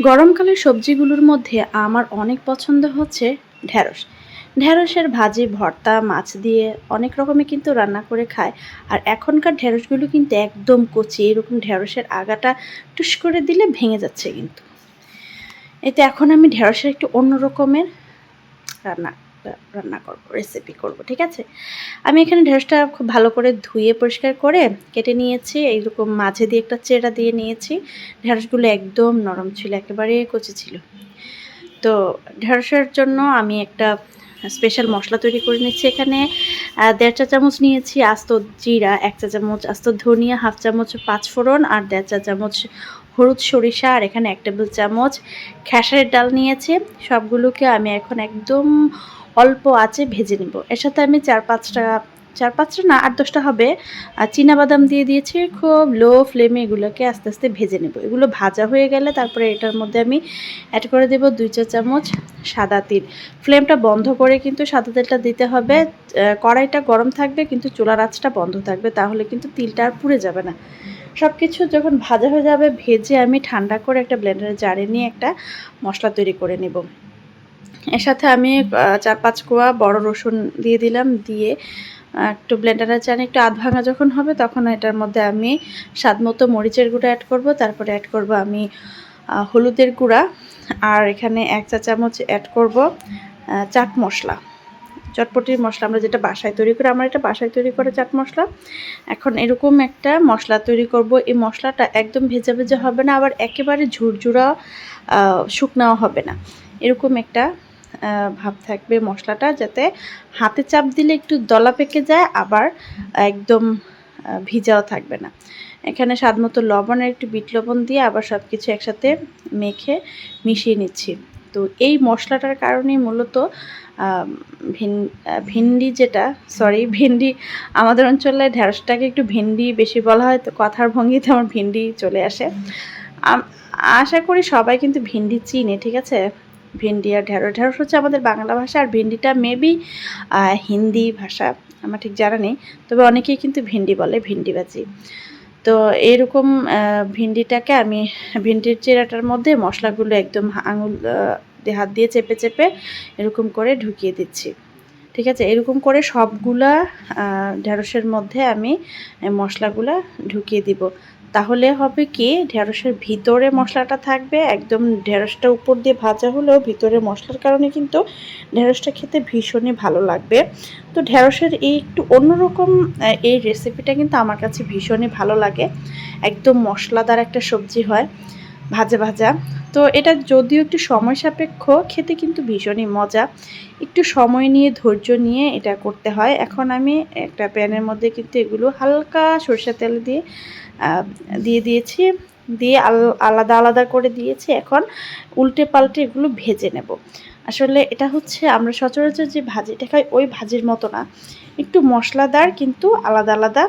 গরমকালের সবজিগুলোর মধ্যে আমার অনেক পছন্দ হচ্ছে ঢ্যাঁড়স ঢ্যাঁড়সের ভাজি, ভর্তা, মাছ দিয়ে অনেক রকমে কিন্তু রান্না করে খায় আর এখনকার ঢ্যাঁড়সগুলো কিন্তু একদম কচি, এরকম ঢ্যাঁড়সের আগাটা টুস করে দিলে ভেঙে যাচ্ছে কিন্তু। এতে এখন আমি ঢ্যাঁড়সের একটু অন্য রকমের রান্না রান্না করব রেসিপি করব, ঠিক আছে? আমি এখানে ঢেঁড়সটা খুব ভালো করে ধুয়ে পরিষ্কার করে কেটে নিয়েছি, এইরকম মাঝে দিয়ে একটা চেরা দিয়ে নিয়েছি। ঢেঁড়সগুলো একদম নরম ছিল, একেবারে কচি ছিল। তো ঢেঁড়সের জন্য আমি একটা স্পেশাল মশলা তৈরি করে নিচ্ছি এখানে। দেড় চা চামচ নিয়েছি আস্ত জিরা, এক চা চামচ আস্ত ধনিয়া, হাফ চামচ পাঁচফোড়ন আর দেড় চা চামচ হলুদ সরিষা আর এখানে এক টেবিল চামচ খেসারের ডাল নিয়েছি। সবগুলোকে আমি এখন একদম অল্প আছে, ভেজে নেব। এর সাথে আমি চার পাঁচটা চার পাঁচটা না, আট দশটা হবে আর বাদাম দিয়ে দিয়েছি খুব লো ফ্লেমে এগুলোকে আস্তে আস্তে ভেজে নেব। এগুলো ভাজা হয়ে গেলে তারপরে এটার মধ্যে আমি অ্যাড করে দেব দুই চা চামচ সাদা তিল। ফ্লেমটা বন্ধ করে কিন্তু সাদা তেলটা দিতে হবে। কড়াইটা গরম থাকবে কিন্তু চুলার আঁচটা বন্ধ থাকবে, তাহলে কিন্তু তিলটা আর পুড়ে যাবে না। সব কিছু যখন ভাজা হয়ে যাবে, ভেজে আমি ঠান্ডা করে একটা ব্লেন্ডারে জারে নিয়ে একটা মশলা তৈরি করে নেব। এর সাথে আমি চার পাঁচ কোয়া বড় রসুন দিয়ে দিলাম, দিয়ে একটু ব্লেন্ডারের চান, একটু আধ ভাঙা যখন হবে তখন এটার মধ্যে আমি স্বাদ মতো মরিচের গুঁড়ো অ্যাড করব, তারপরে অ্যাড করব আমি হলুদের গুঁড়া, আর এখানে এক চা চামচ অ্যাড করব চাট মশলা। চটপটির মশলা আমরা যেটা বাসায় তৈরি করি, আমরা এটা বাসায় তৈরি করে চাট মশলা। এখন এরকম একটা মশলা তৈরি করব, এই মশলাটা একদম ভেজা ভেজা হবে না, আবার একেবারে ঝুরঝুরা শুকনাও হবে না। এরকম একটা ভাব থাকবে মশলাটা যাতে হাতে চাপ দিলে একটু দলা পেকে যায়, আবার একদম ভিজাও থাকবে না। এখানে স্বাদ মতো লবণ আর একটু বিট লবণ দিয়ে আবার সব কিছু একসাথে মেখে মিশিয়ে নিচ্ছি। তো এই মশলাটার কারণেই মূলত ভিন্ডি যেটা সরি ভিন্ডি আমাদের অঞ্চলে ঢ্যাঁড়সটাকে একটু ভিন্ডি বেশি বলা হয়, তো কথার ভঙ্গিতে আমার ভিন্ডি চলে আসে। আশা করি সবাই কিন্তু ভিন্ডি চিনে, ঠিক আছে? ভিন্ডি আর ঢেঁড়স ঢেঁড়স হচ্ছে আমাদের বাংলা ভাষা, আর ভিন্ডিটা মেবি হিন্দি ভাষা, আমার ঠিক জানা নেই। তবে অনেকেই কিন্তু ভিন্ডি বলে, ভিন্ডি বাজি তো এরকম ভিন্ডিটাকে আমি, ভিন্ডির চেরাটার মধ্যে মশলাগুলো একদম আঙুল হাত দিয়ে চেপে চেপে এরকম করে ঢুকিয়ে দিচ্ছি। ঠিক আছে? এরকম করে সবগুলা ঢ্যাঁড়সের মধ্যে আমি মশলাগুলা ঢুকিয়ে দিব। তাহলে হবে কি, ঢেঁড়সের ভিতরে মশলাটা থাকবে, একদম ঢেঁড়সটা উপর দিয়ে ভাজা হলেও ভিতরে মশলার কারণে কিন্তু ঢেঁড়সটা খেতে ভীষণই ভালো লাগবে। তো ঢেঁড়সের এই একটু অন্যরকম এই রেসিপিটা কিন্তু আমার কাছে ভীষণই ভালো লাগে। একদম মশলাদার একটা সবজি হয়। ভাজা ভাজা। তো এটা যদিও একটু সময় সাপেক্ষ, খেতে কিন্তু ভীষণই মজা। একটু সময় নিয়ে, ধৈর্য নিয়ে এটা করতে হয়। এখন আমি একটা প্যানের মধ্যে কিন্তু এগুলো হালকা সরষের তেল দিয়ে দিয়ে দিয়েছি। দিয়ে আল- আলাদা আলাদা করে দিয়েছি। এখন উল্টে পাল্টে এগুলো ভেজে নেব। আসলে এটা হচ্ছে আমরা সচরাচর যে ভাজিটা খাই ওই ভাজির মতো না। একটু মশলাদার কিন্তু আলাদা আলাদা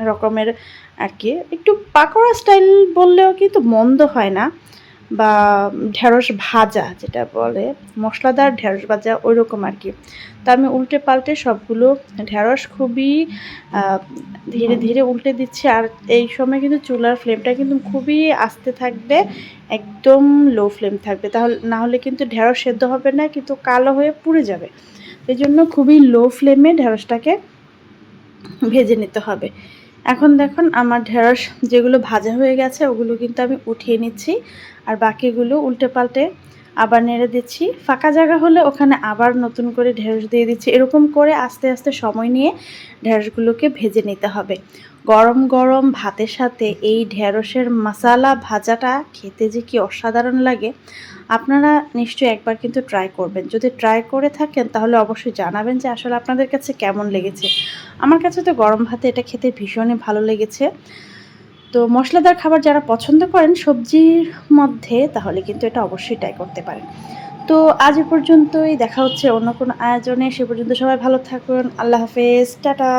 রকমের আর কি। একটু পাকোড়া স্টাইল বললেও কিন্তু মন্দ হয় না বা ঢেঁড়স ভাজা যেটা বলে, মশলাদার ঢেঁড়স ভাজা ওই রকম আর কি। তো আমি উল্টে পাল্টে সবগুলো ঢেঁড়স খুবই ধীরে ধীরে উল্টে দিচ্ছি আর এই সময় কিন্তু চুলার ফ্লেমটা কিন্তু খুবই আস্তে থাকবে, একদম লো ফ্লেম থাকবে। তাহলে না হলে কিন্তু ঢেঁড়স সেদ্ধ হবে না, কিন্তু কালো হয়ে পুড়ে যাবে। এই জন্য খুবই লো ফ্লেমে ঢেঁড়সটাকে ভেজে নিতে হবে। এখন দেখুন আমার ঢেঁড়স যেগুলো ভাজা হয়ে গেছে, ওগুলো কিন্তু আমি উঠিয়ে নিচ্ছি। আর বাকিগুলো উল্টে পাল্টে আবার নেড়ে দিচ্ছি। ফাঁকা জায়গা হলে ওখানে আবার নতুন করে ঢেঁড়স দিয়ে দিচ্ছি। এরকম করে আস্তে আস্তে সময় নিয়ে ঢেঁড়সগুলোকে ভেজে নিতে হবে। গরম গরম ভাতের সাথে এই ঢেঁড়সের মশালা ভাজাটা খেতে যে কি অসাধারণ লাগে, আপনারা নিশ্চয়ই একবার কিন্তু ট্রাই করবেন। যদি ট্রাই করে থাকেন তাহলে অবশ্যই জানাবেন যে আসলে আপনাদের কাছে কেমন লেগেছে। আমার কাছে তো গরম ভাতে এটা খেতে ভীষণই ভালো লেগেছে। তো মশলাদার খাবার যারা পছন্দ করেন সবজির মধ্যে, তাহলে কিন্তু এটা অবশ্যই ট্রাই করতে পারেন। তো আজ পর্যন্তই, দেখা হচ্ছে অন্য কোনো আয়োজনে, সে পর্যন্ত সবাই ভালো থাকুন, আল্লাহ হাফেজ, টাটা।